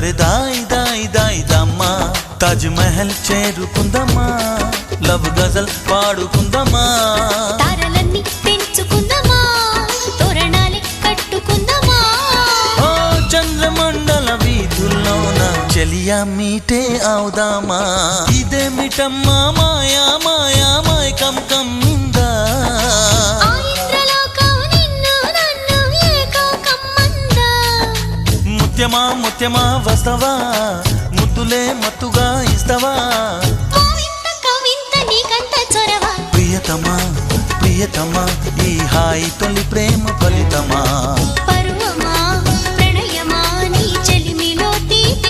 దాయి దాయి దాయి దమ్మా. తాజ్ మహల్ చేరుకుందమ్మా లవ్ గజల్ పాడుకుందమ్మా తారలన్నీ పెంచుకుందామా. తోరణాలే కట్టుకుందామా. ఓ చంద్రమండల వీధుల్లోన చెలియా మీటే అవుదామా ఇదేమిటమ్మా మాయా మాయా. ముత్యమా ముత్యమా వస్తవా? ముద్దులే మత్తుగా ఇస్తవా? ప్రియతమా ప్రియతమా ఈ హాయి తొలి ప్రేమ ఫలితమా?